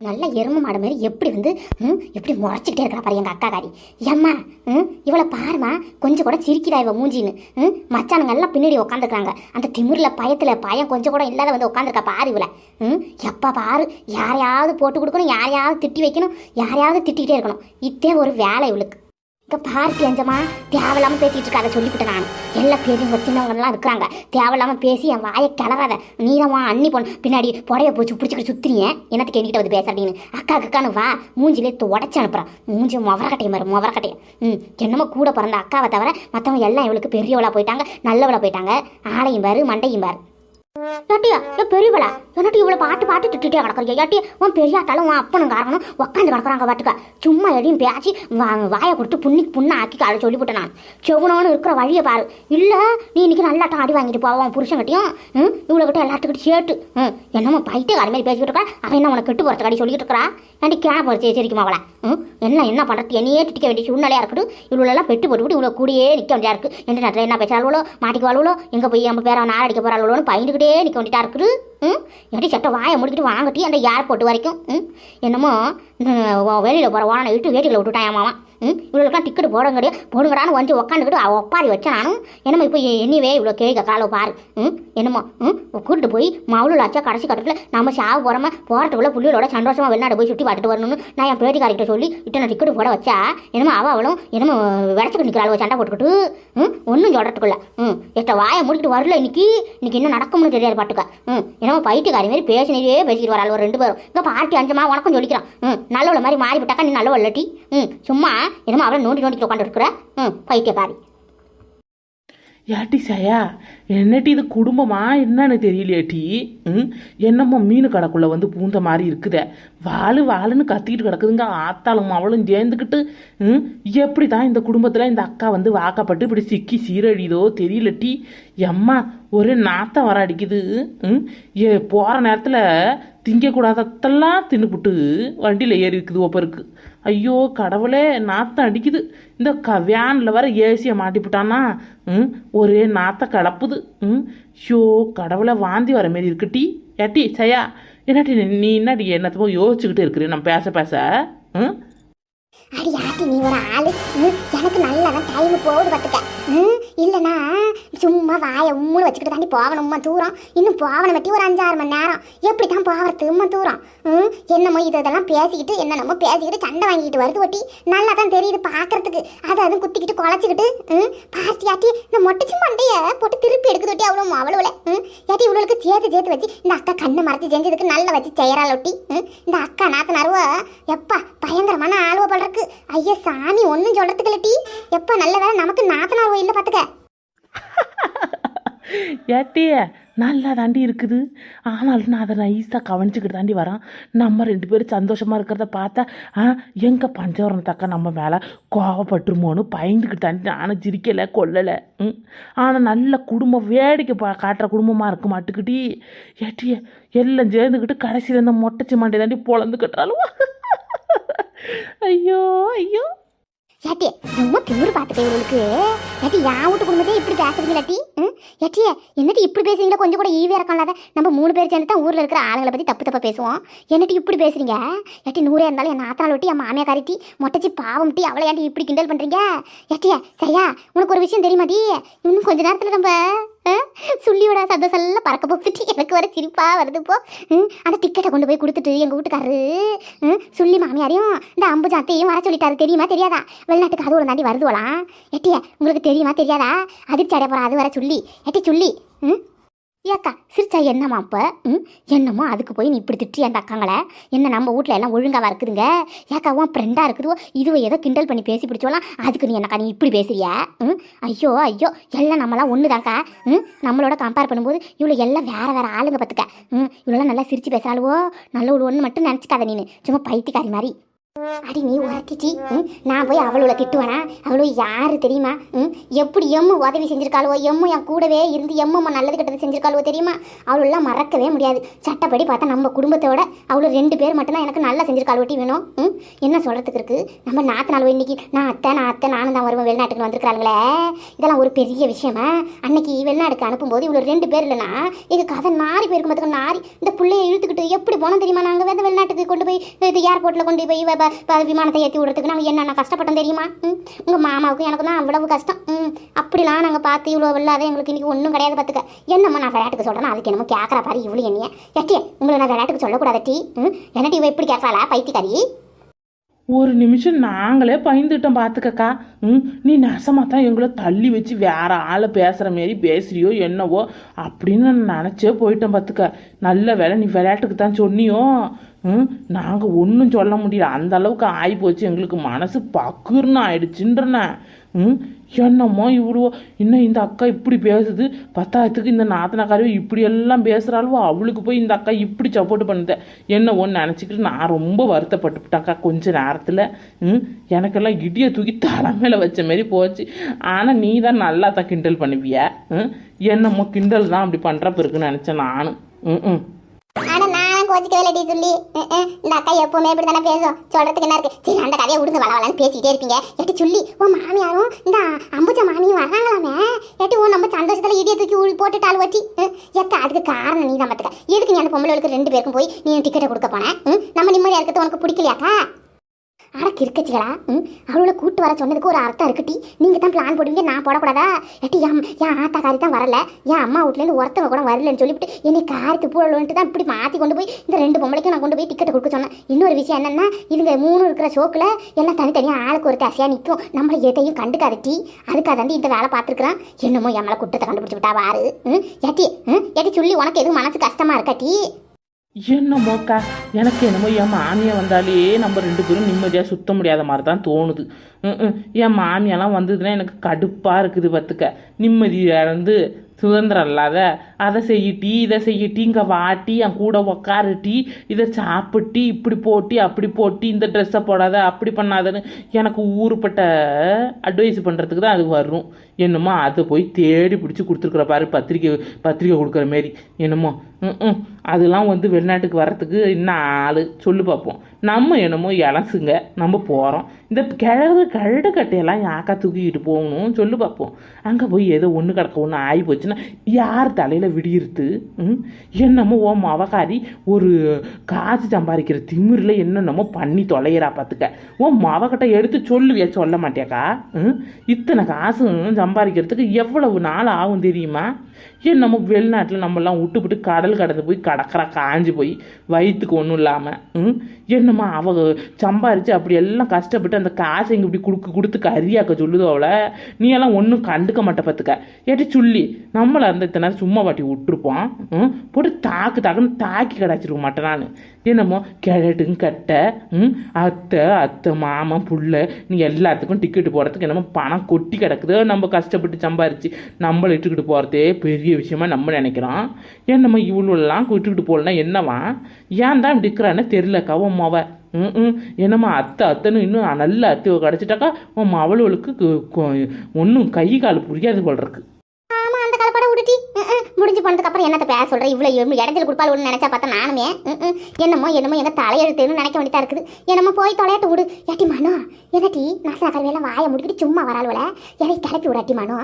நல்ல எரும மாடு மாதிரி எப்படி வந்து ம், எப்படி முறைச்சிக்கிட்டே இருக்கா பாரு எங்கள் அக்கா காரி ஏம்மா ம் இவளை பாருமா கொஞ்சம் கூட சிரிக்கிறா இவ மூஞ்சின்னு. ம் மச்சானுங்க எல்லாம் பின்னாடி உட்காந்துருக்காங்க அந்த திமிரில் பயத்தில் பயம் கொஞ்சம் கூட இல்லாத வந்து உட்காந்துருக்கா பாரு இவளை. ம் எப்போ பாரு யாரையாவது போட்டு கொடுக்கணும் யாரையாவது திட்டி வைக்கணும் யாரையாவது திட்டிக்கிட்டே இருக்கணும். இதே ஒரு வேலை இவளுக்கு. இங்கே பார்த்தி அஞ்சமா தேவையில்லாமல் பேசிகிட்டு இருக்காத சொல்லிவிட்டேன் நான் எல்லாம் பெரியவங்க சின்னவங்கலாம் இருக்கிறாங்க. தேவையில்லாமல் பேசி என் வாயை கிளறாத. நீ அண்ணி பொண்ணு. பின்னாடி புடைய போச்சு பிடிச்சிக்கிட்டு சுற்றுறீங்க என்னத்துக்கு என்கிட்ட வந்து பேச அப்படின்னு அக்கா அக்கான்னு வா. மூஞ்சிலே உடச்சி அனுப்புகிறான் மூஞ்சி முவரக்கட்டையும் பாரு முவரக்கட்டையும் ம் என்னமோ கூட பிறந்த அக்காவை தவிர மற்றவங்க எல்லாம் இவளுக்கு பெரியவளாக போயிட்டாங்க நல்லவளா போயிட்டாங்க. ஆளையும் பாரு மண்டையும் பாரு. ஏட்டியா ஏ பெரியவளா? என்னட்டு இவ்வளோ பாட்டு பாட்டு திட்டுட்டே கிடக்குறீங்க ஏட்டி உன் பெரியாத்தாலும் உன் அப்பனும் காரணம் உட்காந்து கிடக்குறாங்க பாட்டுக்க சும்மா எதையும் பேச்சு வா வாயை கொடுத்து புண்ணிக்கு புண்ணை ஆக்கி காலை சொல்லிவிட்டேன் நான். செவனோன்னு இருக்கிற வழியை பாரு. இல்லை நீ இன்னைக்கு நல்லாட்டம் அடி வாங்கிட்டு போவான் புருஷன்கிட்டயும். ம் இவ்வளோ கிட்ட எல்லாத்துக்கிட்ட சேட்டு ம் என்னமோ பைட்டு அது மாதிரி பேசிக்கிட்டு இருக்கா? அவன் என்ன உனக்கு கெட்டு போகிறதுக்கு கடி சொல்லிட்டு இருக்கா? ஏன்டி கேன போறது சரிக்குமா அவளை? ம் என்ன என்ன பண்ணுறது என்னையே திட்டிக்க வேண்டிய சூழ்நிலையாக இருக்கட்டும். இவ்வளோலாம் பெட்டு போட்டுவிட்டு இவ்வளோ கூடியே நிற்க வேண்டியா இருக்குது என்ன நேரத்தில் என்ன பேசுறாளோ மாட்டிக்குவாளோ எங்கே போய் நம்ம பேரை நார் அடிக்க போகிறாளோன்னு பயந்துக்கிட்டு நிற்க வேண்டியதாக இருக்குது. ம்? எடி சட்டை வாயை முடிக்கிட்டு வாங்கட்டி அந்த ஏர்போர்ட் வரைக்கும்? ம்? என்னமோ வெளியில் போகிற ஓனனை விட்டு வேட்டியில் விட்டுட்டான் மாமா. ம்? இவ்வளோக்கெல்லாம் டிக்கெட் போடுங்க கிடையாது போடுங்கடான்னு வந்து உக்காந்துக்கிட்டு ஒப்பாரி வச்சேன் நானும் என்னமோ இப்போ என்னவே இவ்வளோ கேட்க காலை பாரு. ம்? என்னமோ ம்? கூட்டிட்டு போய் மவுளில் ஆச்சா கடைசி கட்டத்தில் நம்ம சாவு போகிறோமா போகிறதுக்குள்ளே புள்ளியோட சந்தோஷமாக வெளிநாடு போய் சுற்றி பார்த்துட்டு வரணும்னு நான் என் பேட்டிக்காரிக்கிட்ட சொல்லி இத்தனை டிக்கெட் போட வச்சா என்னமோ அவள் அவளும் என்னமோ விடச்சிட்டு நிற்கிறாள் சண்டை போட்டுக்கிட்டு ம்? ஒன்றும் சொல்கிறதுக்குள்ள ம்? எட்ட வாயை முடிக்கிட்டு வரல இன்னைக்கு இன்னைக்கு என்ன நடக்கும்னு தெரியாது பாட்டுக்க ம்? என்னமோ பைத்தியக்காரி மாதிரி பேசினதே பேசிட்டு வராள். ஒரு ரெண்டு பேரும். இங்கே பார்ட்டி அஞ்சமா உனக்கும் சொல்லிக்கிறான். ம் நல்லவள மாதிரி மாறி விட்டாக்கா நீ நல்லவள் இல்லாட்டி. ம் சும்மா என்னமோ அவளை நோண்டி நோண்டிக்கிட்டு உட்காந்து இருக்கிற ம் பைத்தியக்காரி. ஏட்டி சயா? என்னட்டி இது குடும்பமா? என்னன்னு தெரியலையாட்டி ம்? என்னமோ மீன் கடைக்குள்ளே வந்து பூந்த மாதிரி இருக்குதே. வாழு வாழுன்னு கத்திக்கிட்டு கிடக்குதுங்க. ஆத்தாளும் அவளும் சேர்ந்துக்கிட்டு ம்? எப்படி தான் இந்த குடும்பத்தில் இந்த அக்கா வந்து வாக்கப்பட்டு இப்படி சிக்கி சீரழியுதோ தெரியலட்டி எம்மா ஒரே நாத்தம் வர அடிக்குது ம்? ஏ போகிற நேரத்தில் திங்கக்கூடாதத்தெல்லாம் தின்னுப்புட்டு வண்டியில் ஏறி இருக்குது ஒப்பருக்கு ஐயோ கடவுளே நாத்தம் அடிக்குது. இந்த க வேனில் வர ஏசியை மாட்டிப்புட்டான்னா ம் ஒரே நாத்த கலப்புது. ம் ஐயோ கடவுளை வாந்தி வர மாரி இருக்குட்டி ஏட்டி சையா என்னடி நீ- என்னடி என்னத்தமோ யோசிச்சுக்கிட்டு இருக்கிற? நம்ம பேச பேச ம்? அடி ஆட்டி நீ ஒரு ஆளு. எனக்கு நல்லா தான் டைம் போகுது பார்த்துக்க இல்லைனா சும்மா வாயை உம்முன்னு வச்சுக்கிட்டு தாண்டி போகணும் உம்மா தூரம். இன்னும் போகணும் வெட்டி ஒரு அஞ்சாறு மணி நேரம். எப்படி தான் போகிறது உம்மா தூரம்? ம் என்னமோ இது இதெல்லாம் பேசிக்கிட்டு என்னென்னமோ பேசிக்கிட்டு சண்டை வாங்கிக்கிட்டு வருது ஒட்டி. நல்லா தான் தெரியுது பார்க்கறதுக்கு அதை அதுவும் குத்திக்கிட்டு குழச்சிக்கிட்டு ம் பார்த்து ஆட்டி இந்த மொட்டச்சி மண்டைய போட்டு திருப்பி எடுக்குது ஒட்டி அவ்வளோ அவ்வளோவில். ம் ஏட்டி இவ்வளோக்கு சேர்த்து சேர்த்து வச்சு இந்த அக்கா கண்ணை மறைச்சி செஞ்சதுக்கு நல்லா வச்சு செய்கிறாள் ஒட்டி. ம் இந்த அக்கா நாத்து நறுவ எப்பா பயங்கரமான ஆளுவ படுறக்கு ஐயா சாமி ஒன்றும் சொல்றதுக்கு இல்லட்டி எப்போ நல்ல வேலை நமக்கு நாத்தனார் இல்லை பார்த்துக்க ஏட்டிய நல்லா தாண்டி இருக்குது. ஆனாலும் நான் அதை நைஸாக கவனிச்சுக்கிட்டு தாண்டி வரேன். நம்ம ரெண்டு பேரும் சந்தோஷமாக இருக்கிறத பார்த்தா ஆ எங்கள் பஞ்சவரம் தக்க நம்ம மேலே கோவப்பட்டுருமோன்னு பயந்துக்கிட்டு தாண்டி நானும் சிரிக்கலை கொல்லலை. ம். ஆனால் நல்ல குடும்பம் வேடிக்கை பா காட்டுற குடும்பமாக இருக்க மாட்டுக்கிட்டி. ஏட்டிய எல்லாம் சேர்ந்துக்கிட்டு கடைசியில் இந்த மொட்டைச்சி மண்டை தாண்டி பொழந்து கட்டுறாலும் ஐயோ ஐயோ. ஏட்டி ரொம்ப பியூர் பார்த்துக்க உங்களுக்கு. ஏட்டி என் வீட்டு குடும்பத்தையே இப்படி பேசுறீங்க லாட்டி ம்? ஏட்டி என்னட்டி இப்படி பேசுறீங்களா கொஞ்சம் கூட ஈவியாக இருக்கலாத நம்ம மூணு பேர் சேர்ந்து தான் ஊரில் இருக்கிற ஆளுங்களை பற்றி தப்பு தப்பாக பேசுவோம். என்னட்டி இப்படி பேசுறீங்க? ஏட்டி நூறே இருந்தாலும் என் நாத்தனால் ஒட்டி என் மாமியா காரிட்டி மொட்டச்சி பாவம் டீ அவளை ஏன்டி இப்படி கிண்டல் பண்ணுறீங்க ஏட்டியா சரியா? உனக்கு ஒரு விஷயம் தெரியுமாட்டி இன்னும் கொஞ்ச நேரத்தில் நம்ம சுள்ளியோட சந்தோஷம் எல்லாம் பறக்க போட்டுட்டு எனக்கு வர சிரிப்பாக வருது இப்போ ம், அந்த டிக்கெட்டை கொண்டு போய் கொடுத்துட்டு எங்கள் வீட்டுக்காரரு ம், சுள்ளி மாமியாரையும் இந்த அம்புஜாத்தையும் வர சொல்லிட்டாரு. தெரியுமா தெரியாதா? வெளிநாட்டுக்கு அது ஒரு தாண்டி வருதுவலாம் எட்டிய உங்களுக்கு தெரியுமா தெரியாதா? அதிர்ச்சி அடைய போகிறா அது வர சொல்லி. எட்டி சொல்லி ம் ஏக்கா சிரிச்சா என்னம்மா அப்போ? ம்? என்னமோ அதுக்கு போய் நீ இப்படி திட்டி அந்த அக்காங்களை? என்ன நம்ம வீட்டில் எல்லாம் ஒழுங்காக இருக்குதுங்க? ஏக்கா உன் ஃப்ரெண்டாக இருக்குதுவோ இதுவை ஏதோ கிண்டல் பண்ணி பேசி பிடிச்சோலாம் அதுக்கு நீ என்னக்கா நீ இப்படி பேசுறியா? ம்? ஐயோ ஐயோ எல்லாம் நம்மளாம் ஒன்று தான்க்கா ம்? நம்மளோட கம்பேர் பண்ணும்போது இவ்வளோ எல்லாம் வேறு வேற ஆளுங்க பார்த்துக்க ம்? இவ்வளோலாம் நல்லா சிரித்து பேசுகிறாளுவோ நல்ல ஒரு ஒன்று மட்டும் நினச்சிக்காத நீ சும்மா பைத்தியக்காரி மாதிரி. அடி நீ உரத்திச்சி ம்? நான் போய் அவளோட திட்டுவானா? அவளோ யாரு தெரியுமா? ம்? எப்படி எம்மு உதவி செஞ்சிருக்காளோ எம்மு என் கூடவே இருந்து எம்மம்மா நல்லது கெட்டது செஞ்சிருக்காளோ தெரியுமா? அவளெல்லாம் மறக்கவே முடியாது. சட்டப்படி பார்த்தா நம்ம குடும்பத்தோட அவளோ ரெண்டு பேர் மட்டும்தான் எனக்கு நல்லா செஞ்சிருக்காளுவட்டி வேணும்? ம்? என்ன சொல்கிறதுக்கு இருக்கு? நம்ம நாற்று நாள் இன்னைக்கு நான் அத்தை நான் அத்தை நானும் தான் வருவேன் வெளிநாட்டுக்கு வந்திருக்காங்களே இதெல்லாம் ஒரு பெரிய விஷயமா? அன்னைக்கு வெளிநாட்டுக்கு அனுப்பும்போது இவ்வளோ ரெண்டு பேர் இல்லைனா எங்கள் கதை நாரி போயிருக்கும் பார்த்துக்க நாரி. இந்த பிள்ளைய இழுத்துக்கிட்டு எப்படி போனோம் தெரியுமா? நாங்கள் வந்து வெளிநாட்டுக்கு கொண்டு போய் இது ஏர்போர்ட்டில் கொண்டு போய் விமானத்தை ஏற்றி விடுறதுக்கு நாங்கள் என்னென்ன கஷ்டப்பட்டோம் தெரியுமா? ம்? உங்கள் மாமாவுக்கும் எனக்கு தான் அவ்வளவு கஷ்டம். ம். அப்படிலாம் நாங்கள் பார்த்து இவ்வளோ இல்லாத எங்களுக்கு இன்றைக்கி ஒன்றும் கிடையாது பார்த்துக்க என்னம்மா நான் விளையாட்டுக்கு சொல்கிறேன் அதுக்கு என்னமோ கேட்குற பாரு இவ்வளோ என்னைய. எட்டியே உங்களை நான் விளையாட்டுக்கு சொல்லக்கூடாது டீ. ம்? என்ன டீ எப்படி கேட்கறாளா பைத்தியக்காரி? ஒரு நிமிஷம் நாங்களே பயந்துட்டோம் பார்த்துக்கக்கா ம்? நீ நசமாக தான் எங்களை தள்ளி வச்சு வேற ஆளை பேசுகிற மாரி பேசுறியோ என்னவோ அப்படின்னு நான் நினச்சே போயிட்டேன் பார்த்துக்க நல்ல வேலை நீ விளையாட்டுக்கு தான் சொன்னியோ. நாங்கள் ஒன்றும் சொல்ல முடியல. அந்த அளவுக்கு ஆகி போச்சு எங்களுக்கு மனசு பக்குர்னு ஆயிடுச்சுன்றண்ணே ம்? என்னமோ இவ்வளோ இன்னும் இந்த அக்கா இப்படி பேசுது? பத்தாயிரத்துக்கு இந்த நாத்தனாக்காரவே இப்படி எல்லாம் பேசுகிறாளோ அவளுக்கு போய் இந்த அக்கா இப்படி சப்போர்ட் பண்ணுத. என்ன ஒன்று நினச்சிக்கிட்டு நான் ரொம்ப வருத்தப்பட்டுவிட்டேன்க்கா கொஞ்ச நேரத்தில் ம்? எனக்கெல்லாம் இடியை தூக்கி தலை மேலே வச்ச மாரி போச்சு. ஆனால் நீ தான் நல்லா தான் கிண்டல் பண்ணுவிய. ம்? என்னமோ கிண்டல் தான் அப்படி பண்ணுறப்ப இருக்குன்னு நினச்சேன் நானும் ம் ம். கோச்சிக்கவே இல்லை சொல்லி. இந்த அக்கா எப்பவுமே இப்படி தானே பேசும். சொல்றதுக்கு என்ன இருக்கு? சரி அந்த கதையை விடுங்க வளவலன்னு பேசிட்டே பேசிக்கிட்டே இருப்பீங்க. எட்டு சொல்லி உன் மாமியாரும் இந்த அம்புஜா மாமியும் வர்றாங்களாமே? எட்டு உன் நம்ம சந்தோஷத்துல இடிய தூக்கி உள் போட்டுட்டாள் வச்சு. எத்த அதுக்கு காரணம் நீ தான் பார்த்துக்க எதுக்கு நீ அந்த பொம்பளைகளுக்கு ரெண்டு பேருக்கும் போய் நீ டிக்கெட்டை கொடுக்க போனேன் நம்ம நிம்மதியா இருக்கிறது உனக்கு பிடிக்கலையாக்கா? அட கிறுக்கச்சிகளா ம் அவளோட கூட்டு வர சொன்னதுக்கு ஒரு அர்த்தம் இருக்குட்டி நீங்க தான் பிளான் போடுவீங்க நான் போடக்கூடாதா? எட்டி என் என் ஆத்தாக்காரி தான் வரல. என் அம்மா வீட்லேருந்து ஒருத்தவங்க கூட வரலன்னு சொல்லிவிட்டு என்னை காருக்கு பூழல்ன்ட்டு தான் இப்படி மாற்றி கொண்டு போய் இந்த ரெண்டு பொம்பளைக்கும் நான் கொண்டு போய் டிக்கெட் கொடுக்க சொன்னேன். இன்னொரு விஷயம் என்னன்னா இதுங்க மூணு இருக்கிற ஷோக்கில் எல்லாம் தனித்தனியாக ஆளுக்கு ஒரு தசையாக நிற்கும் நம்மளை எதையும் கண்டுக்காது டீ. அதுக்காக வந்து இந்த வேலை பார்த்துருக்குறான். என்னமோ என் மேலே குற்றத்தை கண்டுபிடிச்சி விட்டா வாரு ம் ஏட்டி ம் ஏட்டி சொல்லி உனக்கு எதுவும் மனசு கஷ்டமா இருக்கா டீ? என்னமோக்கா எனக்கு என்னமோ என் மாமியை வந்தாலே நம்ம ரெண்டு பேரும் நிம்மதியாக சுத்த முடியாத மாதிரி தான் தோணுது. ம், ம். என் மாமியெல்லாம் வந்ததுன்னா எனக்கு கடுப்பாக இருக்குது பார்த்துக்க நிம்மதி இறந்து சுதந்திரம் இல்லாத அதை செய்யிட்டி இதை செய்யிட்டி இங்கே வாட்டி என் கூட உக்காருட்டி இதை சாப்பிட்டு இப்படி போட்டி அப்படி போட்டி இந்த ட்ரெஸ்ஸை போடாத அப்படி பண்ணாதன்னு எனக்கு ஊருப்பட்ட அட்வைஸ் பண்ணுறதுக்கு தான் அது வரும். என்னமோ அதை போய் தேடி பிடிச்சி கொடுத்துருக்குற பாரு பத்திரிக்கை பத்திரிக்கை கொடுக்குற மாரி. என்னமோ ம் ம் அதெல்லாம் வந்து வெளிநாட்டுக்கு வர்றதுக்கு இன்னும் ஆள். சொல்லு பார்ப்போம் நம்ம என்னமோ இலசுங்க. நம்ம போகிறோம் இந்த கிழகு கழுடு கட்டையெல்லாம் யாக்கா தூக்கிக்கிட்டு போகணும்? சொல்லி பார்ப்போம் அங்கே போய் ஏதோ ஒன்று கிடக்க ஒன்று ஆகி போச்சுன்னா யார் தலையில் விடியிருத்து ம்? என்னமோ ஓ மவகாரி ஒரு காசு சம்பாதிக்கிற திமிரில் என்னென்னமோ பண்ணி தொலைகிறா பார்த்துக்க ஓ மவகிட்ட எடுத்து சொல்லுவியா? சொல்ல மாட்டியாக்கா? ம்? இத்தனை காசும் சம்பாதிக்கிறதுக்கு எவ்வளவு நாள் ஆகும் தெரியுமா? என்னமோ வெளிநாட்டில் நம்மலாம் விட்டுவிட்டு கடல் கடந்து போய் கடற்கரை காஞ்சி போய் வயிற்றுக்கு ஒன்றும் இல்லாமல் என்னம்மா அவ சம்பாரித்து அப்படி எல்லாம் கஷ்டப்பட்டு அந்த காசை இங்கே இப்படி கொடுக்க கொடுத்து கரியாக்க சொல்லுதோ அவளை? நீ எல்லாம் ஒன்றும் கண்டுக்க மாட்ட பார்த்துக்க ஏட்டி சொல்லி நம்மளை இருந்த இத்தனை நேரம் சும்மா வாட்டி விட்டுருப்போம் ம்? போட்டு தாக்கு தாக்குன்னு தாக்கி கிடச்சிருக்க மாட்டேன் நான் என்னமோ கிழட்டுங்க கட்டை ம்? அத்தை அத்தை மாமன் புள்ள நீ எல்லாத்துக்கும் டிக்கெட்டு போடுறதுக்கு என்னமோ பணம் கொட்டி கிடக்குது. நம்ம கஷ்டப்பட்டு சம்பாரிச்சு நம்மளை இட்டுக்கிட்டு போகிறதே பெரிய விஷயமா நம்ம நினைக்கிறோம். என்னம்மா இவ்வளோலாம் கூட்டுக்கிட்டு போகலன்னா என்னவா ஏன் தான் இப்படி இருக்கிறான்னு தெரிலக்கா உன் ம் ம். என்னம்மா அத்தை அத்தைன்னு இன்னும் நல்ல அத்தை கிடச்சிட்டாக்கா உன் மவளுக்கு ஒன்றும் கை கால் புரியாது போல் இருக்கு ஆமா அந்த கலப்பட விடுட்டி ம், ம். முடிஞ்சு போனதுக்கப்புறம் என்னத்த பேச இவ்வளோ இவ்வளவு இடத்துல கொடுப்பாள் நினச்சா பார்த்தா நானுமே ம், என்னமோ என்னமோ எங்கள் தலையெழுத்துன்னு நினைக்க வேண்டியதாக இருக்குது. என்னமோ போய் தொலையாட்டு விடு. ஏட்டி மனோ என்னட்டி நசா வாயை முடிக்கிட்டு சும்மா வராளுவல எதை கிளப்பி விடாட்டி மனோ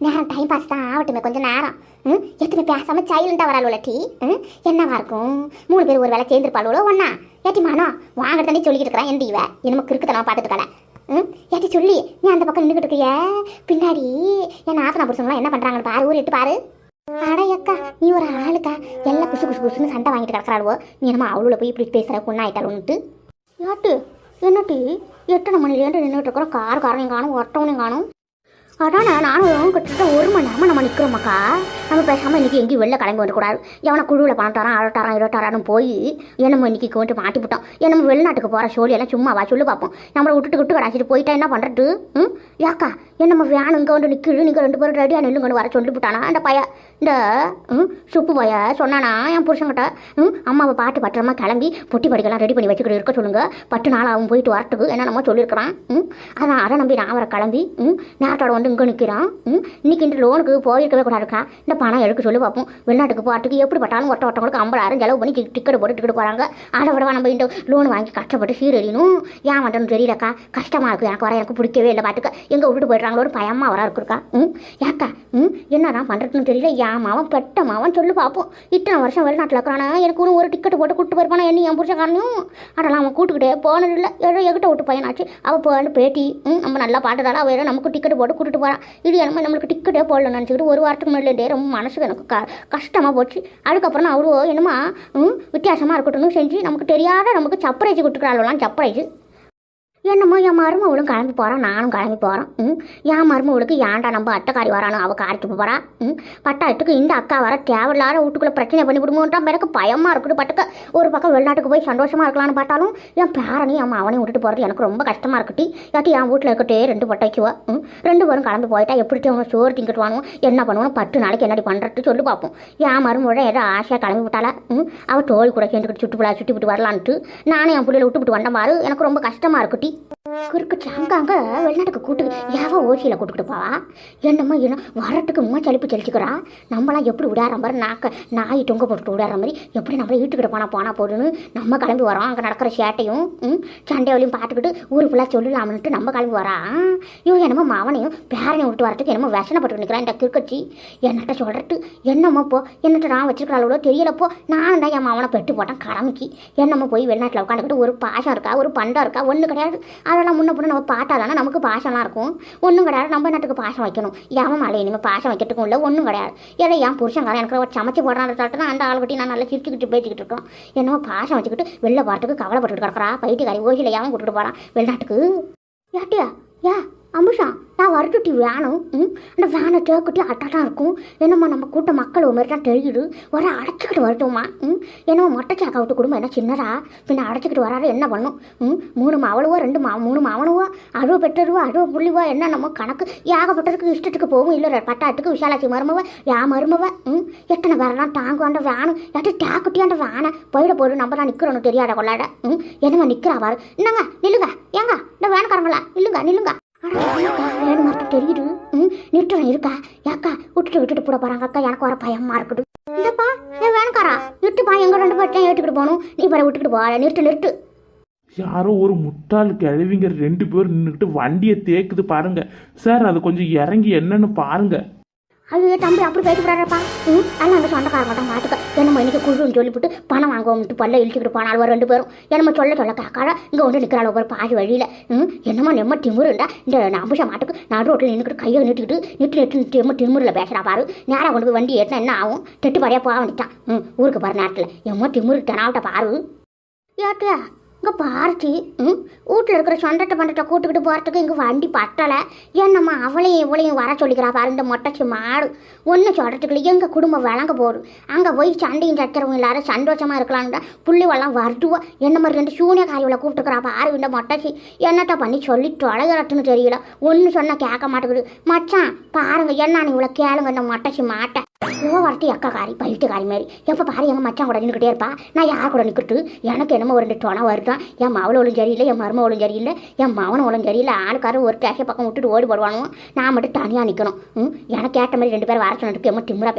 நேரம் டைம் பாஸ் தான் ஆகட்டுமே கொஞ்சம் நேரம். ம். எத்தனை பேசாமல் சைலண்டா வராளுவல டீ. ம். என்னவா இருக்கும்? மூணு பேர் ஒரு வேலை சேர்ந்துருப்பாளுவோ ஒன்னா ஏட்டி மனோ வாங்க தண்ணி சொல்லிக்கிட்டு இருக்கிறான் எந்த இவ? என்னமோ கிறுக்குத்தனமா பார்த்துட்டு இருக்கல ம். ஏட்டி சொல்லி நீ அந்த பக்கம் நின்றுக்கிட்டு இருக்கிய? பின்னாடி என் ஆசனா புருஷங்களாம் என்ன பண்ணுறாங்கன்னு பாரு ஊர் இட்டு பாரு. அடையக்கா நீ ஒரு ஆளுக்கா? எல்லாம் குசு குசு குசுன்னு சண்டை வாங்கிட்டு கிடக்கிறாளுவோ? நீ என்னமோ அவளோட போய் இப்படி பேசுகிற பொண்ணாயிட்டாளுன்ட்டு யாட்டு என்னட்டி? எட்டரை மணிலேருந்து நின்றுட்டு இருக்கிறோம் கார் காரனையும் காணும் ஒட்டவனையும் காணும். அதானே நானும் கிட்டத்தட்ட ஒரு மணி நேரமாக நம்ம நிற்கிறோம்க்கா நம்ம பேசாமல் இன்றைக்கி எங்கேயும் வெளில கிளம்பி வந்துக்கூடாது எவனை குழுவில் பணம் தரான் அழட்டாரான் இருட்டாரான்னு போய் என்னமோ இன்றைக்கி கொண்டு மாட்டிவிட்டோம் என்னமோ வெளிநாட்டுக்கு போகிற சோழியெல்லாம் சும்மாவா சொல்லு பார்ப்போம் நம்மளை விட்டுட்டு விட்டு கடாச்சிட்டு போயிட்டா என்ன பண்ணுறது ம்? யாக்கா என்னம்மா வேணும் இங்கே வந்து நிற்கிது நீங்கள் ரெண்டு பேரும் ரெடியாக நில்லுங்கன்னு வர சொல்லி விட்டானா? அந்த பைய இந்த ம் சுப்பு பைய சொன்னானா? என் புருஷன்கிட்ட ம் அம்மாவை பாட்டு பத்திரமா கிளம்பி பொட்டி படிக்கலாம் ரெடி பண்ணி வச்சுக்கிட்டு இருக்க சொல்லுங்கள் பத்து நாள் அவன் போயிட்டு வரட்டுக்கு. என்ன நம்ம சொல்லியிருக்கிறான். ம்? அதான் அதை நம்பி நான் அவரை கிளம்பி ம் நேரத்தோட வந்து இங்கே நிற்கிறான் ம்? இன்னைக்கு இந்த லோனுக்கு போயிருக்கவே கூடாதுக்கா. இந்த பணம் எடுக்க சொல்லி பார்ப்போம் வெளிநாட்டுக்கு போகிறதுக்கு எப்படி பட்டாலும் ஒட்ட ஒட்டவங்களுக்கு ஐம்பதாயிரம் செலவு பண்ணி டிக்கெட் போட்டு டிக்கெட் போகிறாங்க அதை விடவா நம்ம இந்த லோன் வாங்கி கஷ்டப்பட்டு சீரழியணும். ஏன் பண்ணுறதுன்னு தெரியலக்கா? கஷ்டமாக இருக்குது எனக்கு வர எனக்கு பிடிக்கவே இல்லை பார்த்துக்க எங்கே விட்டுட்டு போயிடுறாங்களோ ஒரு பயமாக வர இருக்குருக்கா ம்? ஏக்கா ம்? என்னதான் பண்ணுறதுன்னு தெரியல. ஏன் மாவன் பெட்ட மாவன் சொல்லி பார்ப்போம் இத்தனை வருஷம் வெளிநாட்டில் இருக்கிறானா? எனக்கு ஒன்று ஒரு டிக்கெட் போட்டு கூட்டு போயிருப்பானா? என்ன என் புருஷக்காரனையும் அதெல்லாம் அவன் கூட்டுக்கிட்டே போனதில்லை. ஏதோ எகிட்ட விட்டு பையனாச்சு. அவள் போன பேட்டி ம்? நம்ம நல்லா பாட்டுதால அவள் ஏதோ நமக்கு டிக்கெட் போட்டு கூட்டிட்டு போகிறான் இது என்னமோ நம்மளுக்கு டிக்கெட்டே போடல நினச்சிக்கிட்டு ஒரு வாரத்துக்கு முன்னாடியே ரொம்ப மனசுக்கு எனக்கு க கஷ்டமாக போச்சு. அதுக்கப்புறம் அவ்வளோ என்னமா வித்தியாசமாக இருக்கட்டும்னு செஞ்சு நமக்கு தெரியாத நமக்கு சப்ரைஸ் கொடுத்துக்கிறாள்லாம் சப்ரைஸ் என்னமோ என் மருமவளும் கிளம்பி போகிறான் நானும் கிளம்பி போகிறோம் ம்? என் மருமவளுக்கு ஏன்டா நம்ம அட்டைக்காரி வரானோ? அவள் காரிக்கு போகிறா ம்? பட்டாயத்துக்கு இந்த அக்கா வர தேவையில்லாத வீட்டுக்குள்ளே பிரச்சனை பண்ணி விடுமோன்றான் எனக்கு பயமாக இருக்குது. பட்டுக்க ஒரு பக்கம் வெளிநாட்டுக்கு போய் சந்தோஷமாக இருக்கலாம்னு பார்த்தாலும் என் பேரனையும் அம்மா அவனையும் விட்டுட்டு போகிறது எனக்கு ரொம்ப கஷ்டமாக இருக்குட்டி யாட்டி என் வீட்டில் இருக்கட்டே ரெண்டு பட்டைக்குவா ம்? ரெண்டு பேரும் கிளம்பி போயிட்டா எப்படி அவனை சோறு திங்கிட்டு வாங்குவோம் என்ன பண்ணுவோம் பத்து நாளைக்கு என்னடி பண்ணுறது சொல்லி பார்ப்போம். என் மருமவளை ஏதோ ஆசையாக கிளம்பி விட்டாளா? ம்? அவள் தோல் கூட சேர்ந்துக்கிட்டு சுட்டு சுட்டி விட்டு வரலான்ட்டு நானும் என் பிள்ளைல விட்டு விட்டு வந்த மாதிரி எனக்கு ரொம்ப கஷ்டமாக இருக்குட்டி குறுக்கு அங்கங்க வெளிநாட்டுக்கு கூட்டு யாவோ ஓசியில் கூட்டுக்கிட்டு போவா. என்னம்மா என்ன வரட்டுக்கு மூணு சளிப்பு செழிச்சுக்கிறா நம்மளாம் எப்படி விடாற மாதிரி நாக்க நாய் தொங்க போட்டுட்டு விடாற மாதிரி எப்படி நம்மள வீட்டுக்கிட்ட போனா போனா போடுன்னு நம்ம கிளம்பி வரோம். அங்கே நடக்கிற சேட்டையும் சண்டையோலையும் பார்த்துக்கிட்டு ஊர் ஃபுல்லாக சொல்லலாம்னுட்டு நம்ம கிளம்பி வரா. ஐயோ என்னமோ மாவனையும் பேரனையும் விட்டு வரட்டுக்கு என்னமோ விஷனப்பட்டு நிற்கிறான் இந்த கிறுக்கச்சி. என்னட்ட சொல்கிறது என்னம்மா போ என்னட்ட நான் வச்சிருக்கிறாளோ தெரியலப்போ நானும் தான் என் மாவனை பெட்டு போட்டேன் கடமைக்கு. என்னம்மா போய் வெளிநாட்டில் உட்காந்துக்கிட்டு ஒரு பாசம் இருக்கா ஒரு பண்டம் இருக்கா ஒன்றும் கிடையாது. அதெல்லாம் முன்ன பின்ன நம்ம பார்த்தாதானே நமக்கு பாசம்லாம் இருக்கும். ஒன்றும் கிடையாது. நம்ம நாட்டுக்கு பாசம் வைக்கணும்? ஏன் மழை இனிமேல் பாசம் வைக்கிறதுக்கும் இல்லை ஒன்றும் கிடையாது. ஏதோ என் புருஷங்காரன் எனக்கு ஒரு சமைச்சு போடுறான்னு சொல்லிட்டு அந்த ஆள் கட்டி நான் நல்லா சிரிச்சுக்கிட்டு பேசிக்கிட்டு இருக்கோம். என்னமோ பாசம் வச்சுக்கிட்டு வெளில போகிறதுக்கு கவலைப்பட்டுட்டு கிடக்குறா. பைட்டுக்காரி ஓசியில் ஏன் கூட்டுட்டு போகிறான் வெளிநாட்டுக்கு. யாட்டியா யா. அமுஷா நான் வரட்டுட்டி வேணும் ம்? அந்த வேனை தேக்குட்டி அட்டாட்டாக இருக்கும். என்னம்மா நம்ம கூட்ட மக்கள் ஒரு மாதிரி தான் தெரியுது. வர அடைச்சிக்கிட்டு வரட்டுமா ம்? என்னமோ மொட்டை சாக்கா விட்டு குடும்பம் என்ன சின்னதா? பின்ன அடைச்சிக்கிட்டு வராது என்ன பண்ணும் ம்? மூணு மாவளுவோ ரெண்டு மா மூணு மாவனுவோ அறுவை பெற்றருவோ அறுவை புள்ளிவோ என்ன நம்ம கணக்கு. ஏகப்பட்டதுக்கு இஷ்டத்துக்கு போகும் இல்லை பட்டாட்டுக்கு விஷாலாட்சி மருமவ யா மருமவ ம்? எத்தனை பேரெல்லாம் தாங்கும் அந்த வேணும்? எட்டு டேக்குட்டி அந்த வேனை போயிட போயிடு நம்ம தான் நிற்கிறோன்னு தெரியாத கொள்ளாட ம்? என்னம்மா நிற்கிறா பாரு. என்னங்க நில்லுங்க ஏங்க இந்த வேனக்காரங்களா? நில்லுங்க நில்லுங்க. அட, அக்கா, வேணும் மட்டும் தெரியுது. ம் நிறுத்துறேன் இருக்கா ஏக்கா விட்டுட்டு விட்டுட்டு போட போறாங்க. அக்கா எனக்கு வர பயமா இருக்குது. இந்தப்பா ஏன் வேணுக்காரா? நிறுத்துப்பா எங்க ரெண்டு பேர்ட்டையும் ஏற்றுக்கிட்டு போகணும். நீ பாரு விட்டுக்கிட்டு போ. நிறுத்து நிறுத்து. யாரோ ஒரு முட்டாள் கிழவிங்க ரெண்டு பேரும் நின்றுக்கிட்டு வண்டியை தேக்குது பாருங்க. சார் அது கொஞ்சம் இறங்கி என்னன்னு பாருங்க. ஐயோ தம்பி அப்படி பேசிக்கிறாரப்பா ம் அதெல்லாம் அந்த சொந்தக்கார மட்டும் மாட்டுக்க என்னமோ இன்னைக்கு குழுன்னு சொல்லிவிட்டு பணம் வாங்குவோம்ட்டு பல்ல இழுத்துக்கிட்டு போனால் ஒரு ரெண்டு பேரும். என்னமோ சொல்ல சொல்ல கேட்காத இங்கே வந்து நிற்கிறாள் ஒரு பாதி வழியில். ம் என்னமோ நெம்ம திமுருண்டா. இந்த அம்புஷ மாட்டுக்கு நடு ரோட்டில் நின்றுக்கிட்டு கையை நிட்டுக்கிட்டு நிட்டு நிட்டு நிட்டு திமுறில் பேசுகிறா பாரு. நேராக கொண்டு போய் வண்டி ஏற்றினா என்ன ஆகும்? தெட்டு பாடியாக போக வேண்டிட்டான் ம் ஊருக்கு போகிற நேரத்தில். எம்மோ திமுரு தெனாவட்ட பாரு. ஏட்டியா இங்கே பார்ட்டி. ம்? வீட்டில் இருக்கிற சொண்டட்ட பண்டத்தை கூட்டுக்கிட்டு போகிறதுக்கு இங்கே வண்டி பட்டலை என்னம்மா அவளையும் இவளையும் வர சொல்லிக்கிறா பாரு இந்த மொட்டச்சி மாடு. ஒன்றும் சொல்கிறதுக்குள்ள எங்கள் குடும்பம் விளங்க போகுது. அங்கே போய் சண்டையும் சச்சரவும் எல்லாரும் சந்தோஷமாக இருக்கலாம்டா புள்ளிவெல்லாம் வருதுவோ. என்ன மாதிரி ரெண்டு சூனிய காரியங்களை கூப்பிட்டுக்கிறா பாரு இந்த மொட்டச்சி. என்னத்த பண்ணி சொல்லி தொலைகிறட்டுன்னு தெரியல. ஒன்று சொன்னால் கேட்க மாட்டேங்குது. மச்சான் பாருங்க என்னன்னு இவ்வளோ கேளுங்க இந்த மொட்டச்சி மாட்டை. இவ வரட்டி அக்கா காரி பைட்டுக்காரி மாதிரி. எப்போ பாரு எங்கள் மச்சான் கூட நின்றுக்கிட்டே இருப்பா. நான் யார் கூட நிற்கிட்டு எனக்கு என்னமோ ஒரு ரெண்டு துணை வருதான். என் மவளோளும் சரியில்லை என் மருமவளும் சரியில்லை என் மவனவளும் சரியில்லை. ஆளுக்காரர் ஒரு கேஷை பக்கம் விட்டுட்டு ஓடி போடுவானோ நான் மட்டும் தனியாக நிற்கணும் ம்? எனக்கு ஏற்ற மாதிரி ரெண்டு பேரும் வர சொன்னதுக்கு எம்மோ திமுறா